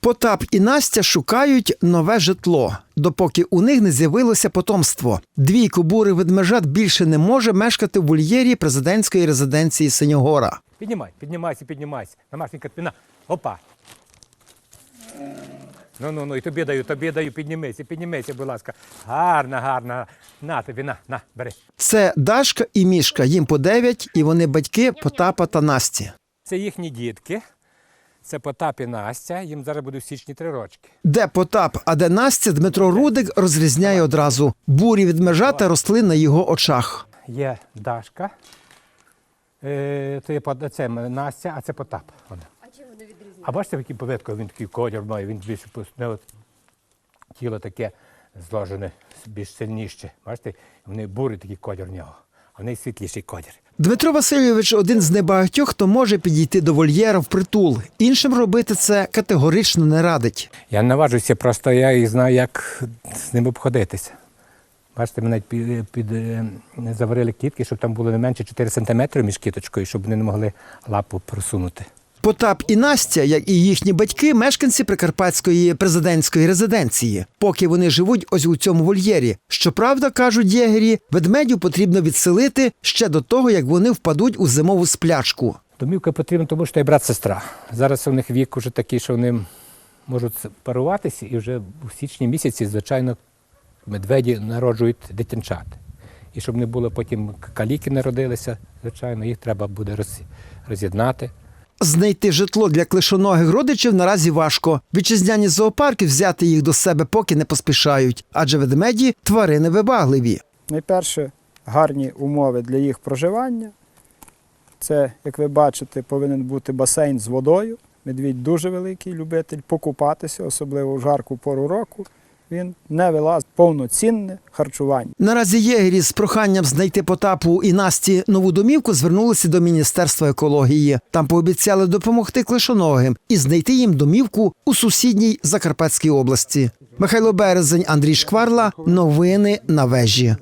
Потап і Настя шукають нове житло, допоки у них не з'явилося потомство. Двійко бурих ведмежат більше не може мешкати в вольєрі президентської резиденції Синьогора. Піднімай, піднімайся, піднімайся. Намашненька спина. Опа. Ну, ну, ну, і тобі даю, тобі даю, піднімися, піднімися, будь ласка. Гарна, гарна. На тобі, на, на, бери. Це Дашка і Мішка. Їм по дев'ять, і вони батьки Потапа та Насті. Це їхні дітки. Це Потап і Настя, їм зараз буде в січні три рочки. Де Потап, а де Настя, Дмитро Рудик розрізняє одразу. Бурі ведмежата росли на його очах. Є Дашка. Е, це, є Пот- це Настя, а це Потап. Вона. А чим вони відрізняються? А бачите, який повитко, він такий колір має, він більше пос- не от, тіло таке зложене, більш сильніше. Бачите, вони бурий такий колір в нього, а в неї світліший колір. Дмитро Васильович один з небагатьох, хто може підійти до вольєра в притул. Іншим робити це категорично не радить. Я не наважуся, просто я і знаю, як з ним обходитися. Бачите, ми навіть під, під, е, заварили кітки, щоб там було не менше 4 см між кіточкою, щоб вони не могли лапу просунути. Потап і Настя, як і їхні батьки, мешканці Прикарпатської президентської резиденції, поки вони живуть ось у цьому вольєрі. Щоправда, кажуть єгері, ведмедю потрібно відселити ще до того, як вони впадуть у зимову сплячку. Домівка потрібна, тому що є брат-сестра. Зараз у них вік уже такий, що вони можуть паруватися, і вже у січні місяці, звичайно, медведі народжують дитинчат. І щоб не було потім каліки народилися, звичайно, їх треба буде роз'єднати. Знайти житло для клишоногих родичів наразі важко. Вітчизняні зоопарки взяти їх до себе поки не поспішають, адже ведмеді тварини вибагливі. Найперше, гарні умови для їх проживання. Це, як ви бачите, повинен бути басейн з водою. Медвідь дуже великий любитель покупатися, особливо в жарку пору року. Він не вилазить повноцінне харчування. Наразі єгері з проханням знайти Потапу і Насті нову домівку звернулися до Міністерства екології. Там пообіцяли допомогти клишоногим і знайти їм домівку у сусідній Закарпатській області. Михайло Березень, Андрій Шкварла. Новини на вежі.